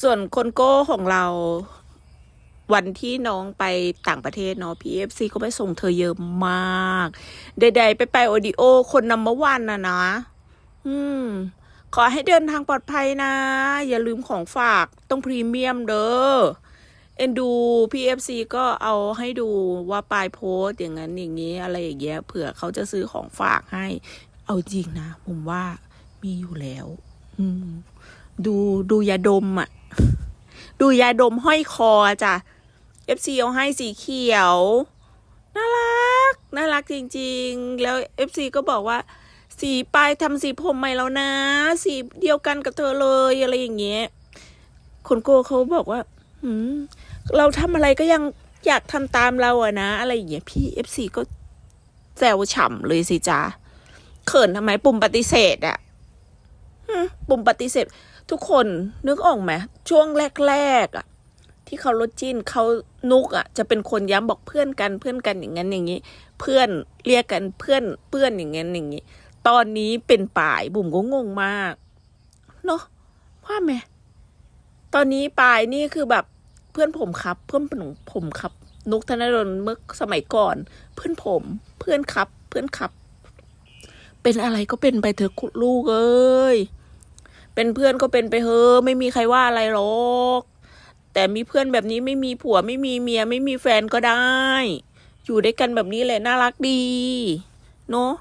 ส่วนคนโก้ของเราวันที่น้องไปต่างประเทศเนาะ PFC ก็ไปส่งเธอเยอะมาก ใดๆ ไปไปโอดิโอ คนนัมเบอร์วันนะนะ อืม ขอให้เดินทางปลอดภัยนะ อย่าลืมของฝากต้องพรีเมียมเด้อ เอ็นดู PFC ก็เอาให้ดูว่าปลายโพสต์อย่างนั้นอย่างนี้ อะไรอย่างเงี้ย เผื่อเขาจะซื้อของฝากให้ เอาจริงนะ ผมว่ามีอยู่แล้ว อืม ดูดูยาดมอะ ดูยาดมห้อยคอจ้ะ FC เอาให้สีเขียว น่ารัก น่ารักจริงๆ แล้ว FC ก็บอกว่า สีปลายทำสีผมใหม่แล้วนะ สีเดียวกันกับเธอเลยอะไรอย่างเงี้ยคนโก้เขาบอกว่าหืมเราทำอะไรก็ยังอยากทำตามเราอะนะ อะไรอย่างเงี้ยพี่ FC ก็แซวฉ่ำเลยสิจ้าเขินทำไมปุ่มปฏิเสธอะปุ่มปฏิเสธ ทุกคนนึกออกไหมช่วงแรกๆอะที่เขาลดจิ้นเขานุกอะจะเป็นคนย้ำบอกเพื่อนกันเพื่อนกันอย่างนั้นอย่างนี้ เพื่อนเรียกกันเพื่อนเพื่อนอย่างนั้นอย่างนี้ ตอนนี้เป็นป่ายบุ๋มก็งงมากเนาะว่าไหมตอนนี้ปายนี่คือแบบเพื่อนผมครับ เพื่อนผมผมครับ นุกธนดลเมื่อสมัยก่อน เพื่อนผมเพื่อนครับ เพื่อนครับ เป็นอะไรก็เป็นไปเถอะลูกเอ้ย เป็นเพื่อนก็เป็นไปเถอะไม่มีใครว่าอะไรหรอก แต่มีเพื่อนแบบนี้ไม่มีผัวไม่มีเมียไม่มีแฟนก็ได้ อยู่ด้วยกันแบบนี้แหละน่ารักดี เนาะ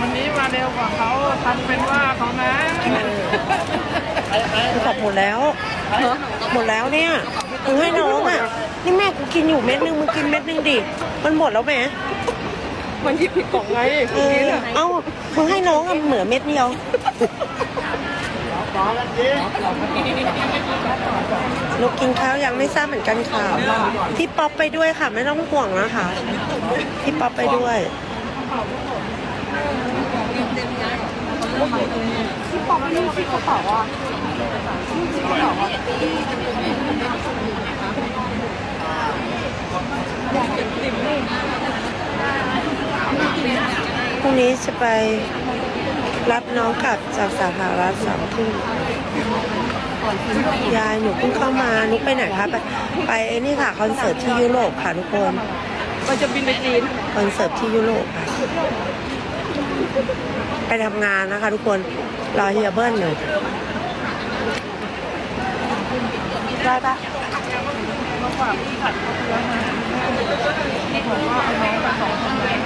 วันนี้มาเร็วกว่าเขาทำเป็นว่าเขานะกูกลับหมดแล้วหมดแล้วเนี่ยมึงให้น้องอะ นี่แม่กูกินอยู่เม็ดนึงมึงกินเม็ดนึงดิ มันหมดแล้วแม่ มันหยิบผิดกล่องไงเออเอ้ามึงให้น้องอะเหลือเม็ดเดียวลูกกินข้าวยังไม่ทราบเหมือนกันค่ะพี่ป๊อปไปด้วยค่ะ ไม่ต้องห่วงนะคะพี่ป๊อปไปด้วยพรุ่ รุ่งนี้จะไปรับน้องกลับจากสาขารัฐสองทุ่มยายหนูเพิ่งเข้ามานุกไปไหนคะไปไปไอ้นี่ค่ะคอนเสิร์ตที่ยุโรปค่ะทุกคนมันจะบินไปจีนคอนเสิร์ตที่ยุโรปค่ะ ไปทำงานนะคะ ทุกคนรอเฮียเบิ้ลอยู่ได้ปะมาฝากพี่ขัดเขาเลี้ยงมาบอกว่าเอาน้องไปสองคนเลย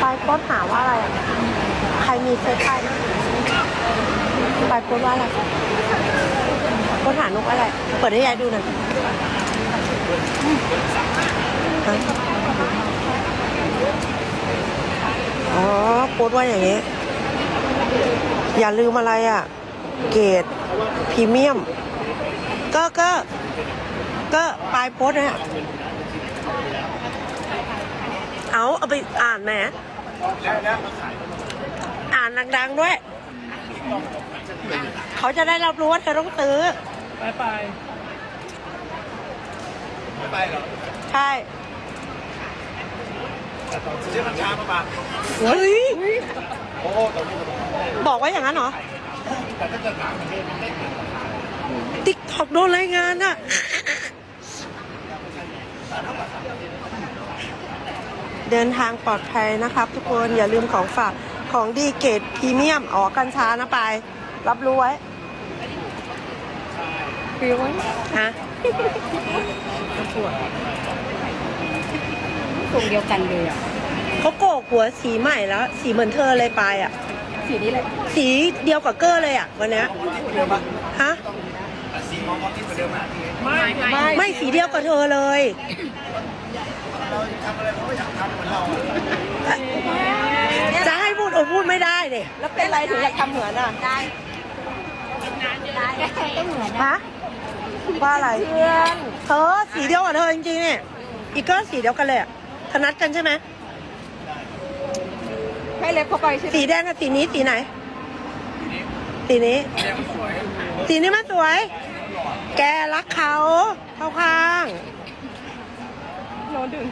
ไปโพสต์หาว่าอะไรอะใครมีเฟซไปไปพสต์ว่าอะไรโพสต์หานกอะไร เปิดให้ยายดูหน่อยฮะ อ๋อโพสต์ว่าอย่างนี้ อย่าลืมอะไรอะ เกรดพรีเมียม ก็ก็ ก็ปลายโพสต์นะเอาเอาไปอ่านแหมอ่านดังๆด้วย เขาจะได้รับรู้ว่าเธอต้องซื้อ ไปไปไปเหรอ ใช่ ซื้อมันช้าประมาณเฮ้ยโอ้ตอนนี้บอกว่าอย่างนั้นเหรอแต่ถ้าเกิดต่างประเทศมันไม่เกินติ๊กถอกโดนรายงานอะเดินทางปลอดภัยนะครับ ทุกคนอย่าลืมของฝากของดีเกรดพรีเมียมอ๋อกัญชานะไปายรับรู้ไว้ฟิวไว้ฮะ ทรงเดียวกันเลยอะเขาโกกหัวสีใหม่แล้ว สีเหมือนเธอเลยไปายอะ สีนี้เลยสีเดียวกับเกอร์เลยอะวันเนี้ยฮะสีมองมองที่เหมือนเดิมนะไม่ไม่ไม่สีเดียวกับเธอเลยเราทำอะไรเขาก็อยากทำเหมือนเราจะให้พูดโอ้พูดไม่ได้เลยแล้วเป็นไรถึงอยากทำเหมือนอะได้ฮะว่าอะไรเพื่อนเธอสีเดียวกับเธอจริงๆเนี่ยอีกก็สีเดียวกันเลยอะ เธอนัดกันใช่ไหมให้เล็บเข้าไปใช่ไหมสีแดงกับสีนี้สีไหน สีนี้ สีนี้มันสวย แกรักเขาเข้าข้างโน้ตดึง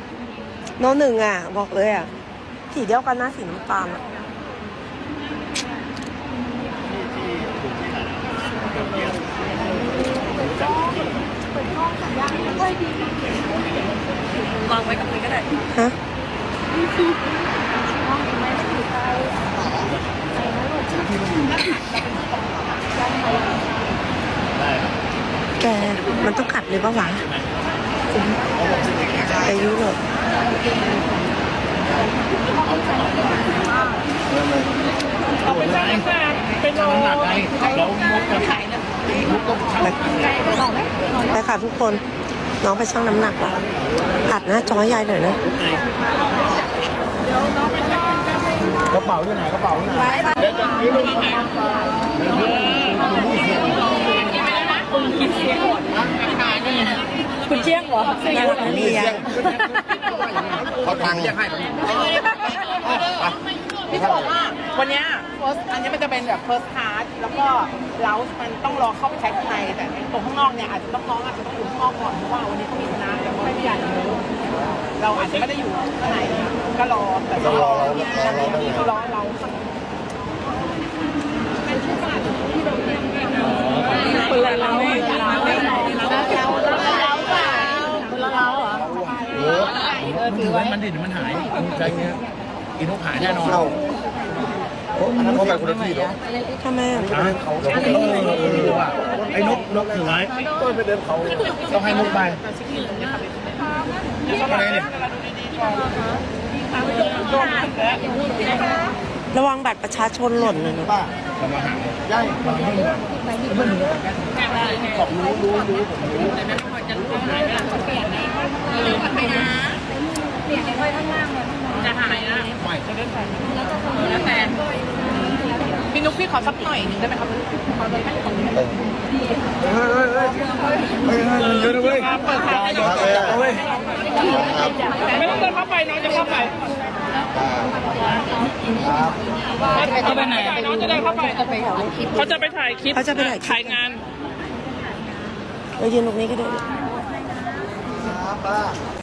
โนหนึ่งอะ บอกเลยอะ สีเดียวกันนะสีน้ำตาลอะ วางไว้กับมือก็ได้ฮะแกมันต้องขัดเลยปะวะไปยุโรปเอาไปจ้างค่ะเป็นโลหนักไงเรามุกกันมุกต้องทำ ไปค่ะทุกคน น้องไปชั่งน้ำหนักแล้วอัดหน้าจอยายหน่อยนะกระเป๋าที่ไหนกระเป๋าที่ไหนเดี๋ยวจะซื้อลูกคุณเจี๊ยงเหรอนี่ยังเขาตังค์ให้พี่จะบอกว่าวันเนี้ย first อันนี้มันจะเป็นแบบ first class แล้วก็เลาส์มันต้องรอเข้าไปใช้ข้างใน แต่ตรงข้างนอกเนี่ยอาจจะต้องน้องอาจจะต้องอยู่ข้างนอกก่อนเพราะว่าวันนี้เขามีคณะแต่เขาให้พี่ใหญ่รู้เราอาจจะไม่ได้อยู่ข้างในก็รอแต่ต้องรอนั่นเองรอเราคนละเราคนละเราคนละเราเราเปล่าคนละเราเหรอโอ้ถือว่ามันดิมันหายใจเงี้ยกินทุกหายแน่นอน อันนั้นเขาไปคนละที่หรอทำไมอะเขาเออว่ะไอ้นกนกถือไว้ต้นไปเดินเขาต้องให้นกไปอะไรเนี่ยระวังบัตรประชาชนหล่นเลยนะป้าเรามาหาย่ายมาเพิ่มก่อนเพิ่มของรู้รู้รู้ผมรู้ จะหายนะ ไม่ แล้วแต่ พี่นุ๊กพี่ขอสักหน่อยหนึงได้ไหมครับขอเลยให้ของนี้เฮ้ยเฮ้ยเฮ้ยเฮ้ยมันเยอะนะเว้ยเปิดทางให้เยอะเลยเว้ยไม่ต้องเดินเข้าไปน้องจะเข้าไปครับเขาไปไหนน้องจะเดินเข้าไปเขาจะไปถ่ายคลิปเขาจะไปถ่ายคลิป ถ่ายงาน เรายืนตรงนี้ก็ได้ครับป้า